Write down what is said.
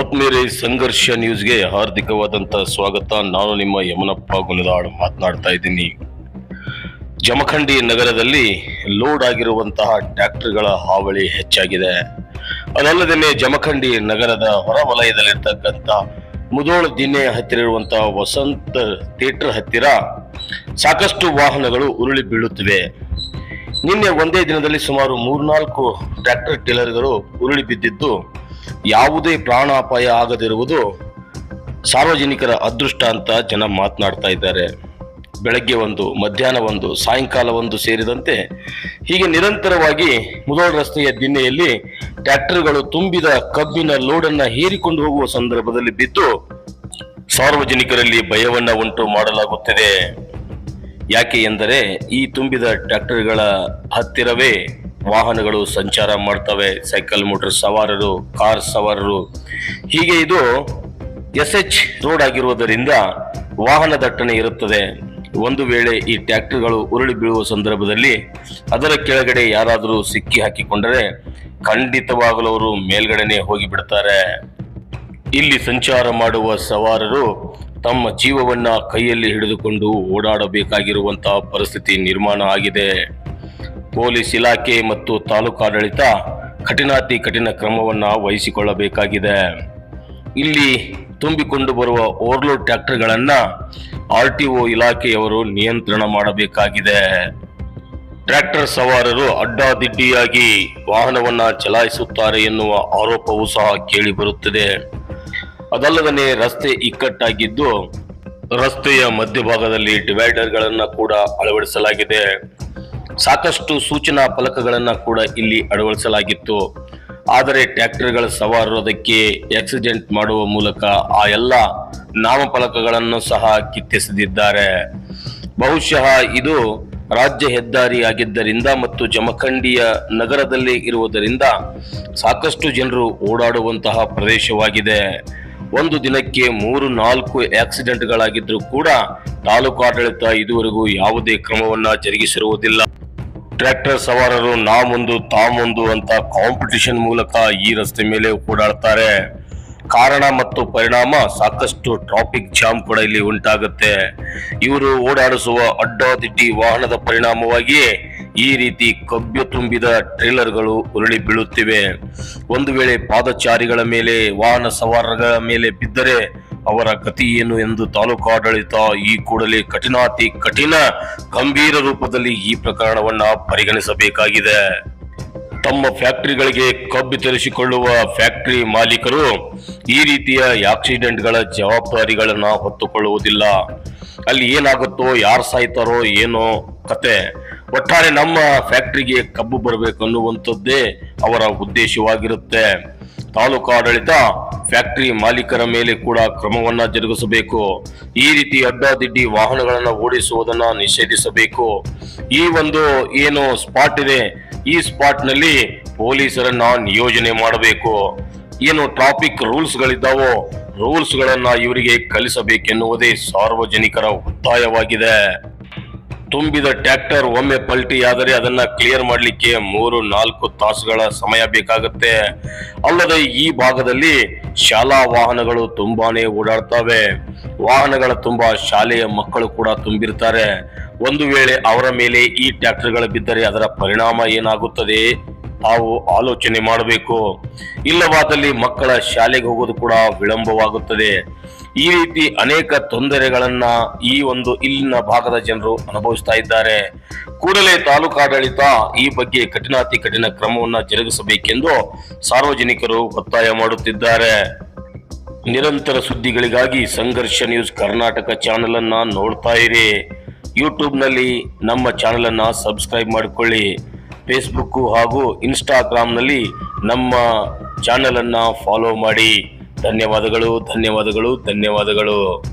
ಆತ್ಮೀಯರೇ ಸಂಘರ್ಷ ನ್ಯೂಸ್ಗೆ ಹಾರ್ದಿಕವಾದಂಥ ಸ್ವಾಗತ. ನಾನು ನಿಮ್ಮ ಯಮನಪ್ಪ ಗುಲದಾಳ್ ಮಾತನಾಡ್ತಾ ಇದ್ದೀನಿ. ಜಮಖಂಡಿ ನಗರದಲ್ಲಿ ಲೋಡ್ ಆಗಿರುವಂತಹ ಟ್ರ್ಯಾಕ್ಟರ್ಗಳ ಹಾವಳಿ ಹೆಚ್ಚಾಗಿದೆ. ಅದಲ್ಲದೆ ಜಮಖಂಡಿ ನಗರದ ಹೊರವಲಯದಲ್ಲಿರ್ತಕ್ಕಂಥ ಮುದೋಳ ದಿನ್ನೆ ಹತ್ತಿರ ಇರುವಂತಹ ವಸಂತ ಥಿಯೇಟರ್ ಹತ್ತಿರ ಸಾಕಷ್ಟು ವಾಹನಗಳು ಉರುಳಿ ಬೀಳುತ್ತಿವೆ. ನಿನ್ನೆ ಒಂದೇ ದಿನದಲ್ಲಿ ಸುಮಾರು ಮೂರ್ನಾಲ್ಕು ಟ್ರ್ಯಾಕ್ಟರ್ ಟೇಲರ್ಗಳು ಉರುಳಿ ಬಿದ್ದಿದ್ದು ಯಾವುದೇ ಪ್ರಾಣಾಪಾಯ ಆಗದಿರುವುದು ಸಾರ್ವಜನಿಕರ ಅದೃಷ್ಟ ಅಂತ ಜನ ಮಾತನಾಡ್ತಾ ಇದ್ದಾರೆ. ಬೆಳಗ್ಗೆ ಒಂದು, ಮಧ್ಯಾಹ್ನ ಒಂದು, ಸಾಯಂಕಾಲ ಒಂದು ಸೇರಿದಂತೆ ಹೀಗೆ ನಿರಂತರವಾಗಿ ಮುದೋಳ ರಸ್ತೆಯ ದಿನ್ನೆಯಲ್ಲಿ ಟ್ರ್ಯಾಕ್ಟರ್ಗಳು ತುಂಬಿದ ಕಬ್ಬಿನ ಲೋಡನ್ನು ಹೀರಿಕೊಂಡು ಹೋಗುವ ಸಂದರ್ಭದಲ್ಲಿ ಬಿದ್ದು ಸಾರ್ವಜನಿಕರಲ್ಲಿ ಭಯವನ್ನ ಉಂಟು ಮಾಡಲಾಗುತ್ತಿದೆ. ಯಾಕೆ ಎಂದರೆ ಈ ತುಂಬಿದ ಟ್ರ್ಯಾಕ್ಟರ್ಗಳ ಹತ್ತಿರವೇ ವಾಹನಗಳು ಸಂಚಾರ ಮಾಡ್ತವೆ, ಸೈಕಲ್, ಮೋಟರ್ ಸವಾರರು, ಕಾರ್ ಸವಾರರು. ಹೀಗೆ ಇದು ಎಸ್ ಎಚ್ ರೋಡ್ ಆಗಿರುವುದರಿಂದ ವಾಹನ ದಟ್ಟಣೆ ಇರುತ್ತದೆ. ಒಂದು ವೇಳೆ ಈ ಟ್ಯಾಕ್ಟರ್ಗಳು ಉರುಳಿ ಬೀಳುವ ಸಂದರ್ಭದಲ್ಲಿ ಅದರ ಕೆಳಗಡೆ ಯಾರಾದರೂ ಸಿಕ್ಕಿ ಹಾಕಿಕೊಂಡರೆ ಖಂಡಿತವಾಗಲೂ ಅವರು ಮೇಲ್ಗಡೆನೆ ಹೋಗಿಬಿಡ್ತಾರೆ. ಇಲ್ಲಿ ಸಂಚಾರ ಮಾಡುವ ಸವಾರರು ತಮ್ಮ ಜೀವವನ್ನ ಕೈಯಲ್ಲಿ ಹಿಡಿದುಕೊಂಡು ಓಡಾಡಬೇಕಾಗಿರುವಂತಹ ಪರಿಸ್ಥಿತಿ ನಿರ್ಮಾಣ ಆಗಿದೆ. ಪೊಲೀಸ್ ಇಲಾಖೆ ಮತ್ತು ತಾಲೂಕಾಡಳಿತ ಕಠಿಣಾತಿ ಕಠಿಣ ಕ್ರಮವನ್ನು ವಹಿಸಿಕೊಳ್ಳಬೇಕಾಗಿದೆ. ಇಲ್ಲಿ ತುಂಬಿಕೊಂಡು ಬರುವ ಓವರ್ಲೋಡ್ ಟ್ರ್ಯಾಕ್ಟರ್ಗಳನ್ನು ಆರ್ ಟಿ ಒ ಇಲಾಖೆಯವರು ನಿಯಂತ್ರಣ ಮಾಡಬೇಕಾಗಿದೆ. ಟ್ರ್ಯಾಕ್ಟರ್ ಸವಾರರು ಅಡ್ಡಾದಿಡ್ಡಿಯಾಗಿ ವಾಹನವನ್ನು ಚಲಾಯಿಸುತ್ತಾರೆ ಎನ್ನುವ ಆರೋಪವೂ ಸಹ ಕೇಳಿಬರುತ್ತಿದೆ. ಅದಲ್ಲದೇ ರಸ್ತೆ ಇಕ್ಕಟ್ಟಾಗಿದ್ದು ರಸ್ತೆಯ ಮಧ್ಯಭಾಗದಲ್ಲಿ ಡಿವೈಡರ್ಗಳನ್ನು ಕೂಡ ಅಳವಡಿಸಲಾಗಿದೆ. ಸಾಕಷ್ಟು ಸೂಚನಾ ಫಲಕಗಳನ್ನು ಕೂಡ ಇಲ್ಲಿ ಅಳವಡಿಸಲಾಗಿತ್ತು. ಆದರೆ ಟ್ರ್ಯಾಕ್ಟರ್ಗಳ ಸವಾರರು ಅದಕ್ಕೆ ಆಕ್ಸಿಡೆಂಟ್ ಮಾಡುವ ಮೂಲಕ ಆ ಎಲ್ಲ ನಾಮಫಲಕಗಳನ್ನು ಸಹ ಕಿತ್ತೆಸೆದಿದ್ದಾರೆ. ಬಹುಶಃ ಇದು ರಾಜ್ಯ ಹೆದ್ದಾರಿ ಆಗಿದ್ದರಿಂದ ಮತ್ತು ಜಮಖಂಡಿಯ ನಗರದಲ್ಲಿ ಇರುವುದರಿಂದ ಸಾಕಷ್ಟು ಜನರು ಓಡಾಡುವಂತಹ ಪ್ರದೇಶವಾಗಿದೆ. ಒಂದು ದಿನಕ್ಕೆ ಮೂರು ನಾಲ್ಕು ಆಕ್ಸಿಡೆಂಟ್ಗಳಾಗಿದ್ದರೂ ಕೂಡ ತಾಲೂಕು ಆಡಳಿತ ಇದುವರೆಗೂ ಯಾವುದೇ ಕ್ರಮವನ್ನು ಜರುಗಿಸಿರುವುದಿಲ್ಲ. ಟ್ರ್ಯಾಕ್ಟರ್ ಸವಾರರು ನಾ ಮುಂದು ತಾ ಮುಂದು ಅಂತ ಕಾಂಪಿಟಿಷನ್ ಮೂಲಕ ಈ ರಸ್ತೆ ಮೇಲೆ ಓಡಾಡ್ತಾರೆ. ಕಾರಣ ಮತ್ತು ಪರಿಣಾಮ ಸಾಕಷ್ಟು ಟ್ರಾಫಿಕ್ ಜಾಮ್ ಕೂಡ ಇಲ್ಲಿ ಉಂಟಾಗುತ್ತೆ. ಇವರು ಓಡಾಡಿಸುವ ಅಡ್ಡಾದಿಡ್ಡಿ ವಾಹನದ ಪರಿಣಾಮವಾಗಿಯೇ ಈ ರೀತಿ ಕಬ್ಬು ತುಂಬಿದ ಟ್ರೇಲರ್ಗಳು ಉರುಳಿ ಬೀಳುತ್ತಿವೆ. ಒಂದು ವೇಳೆ ಪಾದಚಾರಿಗಳ ಮೇಲೆ, ವಾಹನ ಸವಾರರ ಮೇಲೆ ಬಿದ್ದರೆ ಅವರ ಗತಿ ಏನು ಎಂದು ತಾಲೂಕು ಆಡಳಿತ ಈ ಕೂಡಲೇ ಕಠಿಣಾತಿ ಕಠಿಣ ಗಂಭೀರ ರೂಪದಲ್ಲಿ ಈ ಪ್ರಕರಣವನ್ನು ಪರಿಗಣಿಸಬೇಕಾಗಿದೆ. ತಮ್ಮ ಫ್ಯಾಕ್ಟರಿಗಳಿಗೆ ಕಬ್ಬು ತರಿಸಿಕೊಳ್ಳುವ ಫ್ಯಾಕ್ಟರಿ ಮಾಲೀಕರು ಈ ರೀತಿಯ ಆಕ್ಸಿಡೆಂಟ್ಗಳ ಜವಾಬ್ದಾರಿಗಳನ್ನು ಹೊತ್ತುಕೊಳ್ಳುವುದಿಲ್ಲ. ಅಲ್ಲಿ ಏನಾಗುತ್ತೋ, ಯಾರು ಸಾಯ್ತಾರೋ ಏನೋ ಕತೆ. ಒಟ್ಟಾರೆ ನಮ್ಮ ಫ್ಯಾಕ್ಟರಿಗೆ ಕಬ್ಬು ಬರಬೇಕು ಅನ್ನುವಂಥದ್ದೇ ಅವರ ಉದ್ದೇಶವಾಗಿರುತ್ತೆ. ತಾಲೂಕು ಆಡಳಿತ ಫ್ಯಾಕ್ಟರಿ ಮಾಲೀಕರ ಮೇಲೆ ಕೂಡ ಕ್ರಮವನ್ನ ಜರುಗಿಸಬೇಕು. ಈ ರೀತಿ ಅಡ್ಡಾದಿಡ್ಡಿ ವಾಹನಗಳನ್ನ ಓಡಿಸುವುದನ್ನ ನಿಷೇಧಿಸಬೇಕು. ಈ ಒಂದು ಏನು ಸ್ಪಾಟ್ ಇದೆ, ಈ ಸ್ಪಾಟ್ನಲ್ಲಿ ಪೊಲೀಸರನ್ನ ನಿಯೋಜನೆ ಮಾಡಬೇಕು. ಏನು ಟ್ರಾಫಿಕ್ ರೂಲ್ಸ್ ಗಳಿದ್ದಾವೋ ರೂಲ್ಸ್ ಗಳನ್ನ ಇವರಿಗೆ ಕಲಿಸಬೇಕೆನ್ನುವುದೇ ಸಾರ್ವಜನಿಕರ ಒತ್ತಾಯವಾಗಿದೆ. ತುಂಬಿದ ಟ್ರ್ಯಾಕ್ಟರ್ ಒಮ್ಮೆ ಪಲ್ಟಿಯಾದರೆ ಅದನ್ನ ಕ್ಲಿಯರ್ ಮಾಡಲಿಕ್ಕೆ ಮೂರು, ನಾಲ್ಕು ತಾಸುಗಳ ಸಮಯ ಬೇಕಾಗುತ್ತೆ. ಅಲ್ಲದೆ ಈ ಭಾಗದಲ್ಲಿ ಶಾಲಾ ವಾಹನಗಳು ತುಂಬಾನೇ ಓಡಾಡ್ತವೆ. ವಾಹನಗಳ ತುಂಬಾ ಶಾಲೆಯ ಮಕ್ಕಳು ಕೂಡ ತುಂಬಿರ್ತಾರೆ. ಒಂದು ವೇಳೆ ಅವರ ಮೇಲೆ ಈ ಟ್ರ್ಯಾಕ್ಟರ್ಗಳು ಬಿದ್ದರೆ ಅದರ ಪರಿಣಾಮ ಏನಾಗುತ್ತದೆ? ತಾವು ಆಲೋಚನೆ ಮಾಡಬೇಕು. ಇಲ್ಲವಾದಲ್ಲಿ ಮಕ್ಕಳ ಶಾಲೆಗೆ ಹೋಗೋದು ಕೂಡ ವಿಳಂಬವಾಗುತ್ತದೆ. ಈ ರೀತಿ ಅನೇಕ ತೊಂದರೆಗಳನ್ನ ಈ ಒಂದು ಇಲ್ಲಿನ ಭಾಗದ ಜನರು ಅನುಭವಿಸ್ತಾ ಇದ್ದಾರೆ. ಕೂಡಲೇ ತಾಲೂಕಾಡಳಿತ ಈ ಬಗ್ಗೆ ಕಠಿಣಾತಿ ಕಠಿಣ ಕ್ರಮವನ್ನು ಜರುಗಿಸಬೇಕೆಂದು ಸಾರ್ವಜನಿಕರು ಒತ್ತಾಯ ಮಾಡುತ್ತಿದ್ದಾರೆ. ನಿರಂತರ ಸುದ್ದಿಗಳಿಗಾಗಿ ಸಂಘರ್ಷ ನ್ಯೂಸ್ ಕರ್ನಾಟಕ ಚಾನೆಲ್ ಅನ್ನ ನೋಡ್ತಾ ಇರಿ. ಯೂಟ್ಯೂಬ್ನಲ್ಲಿ ನಮ್ಮ ಚಾನೆಲ್ ಅನ್ನ ಸಬ್ಸ್ಕ್ರೈಬ್ ಮಾಡಿಕೊಳ್ಳಿ. ಫೇಸ್ಬುಕ್ ಹಾಗೂ ಇನ್ಸ್ಟಾಗ್ರಾಮ್ನಲ್ಲಿ ನಮ್ಮ ಚಾನಲನ್ನು ಫಾಲೋ ಮಾಡಿ. ಧನ್ಯವಾದಗಳು ಧನ್ಯವಾದಗಳು ಧನ್ಯವಾದಗಳು.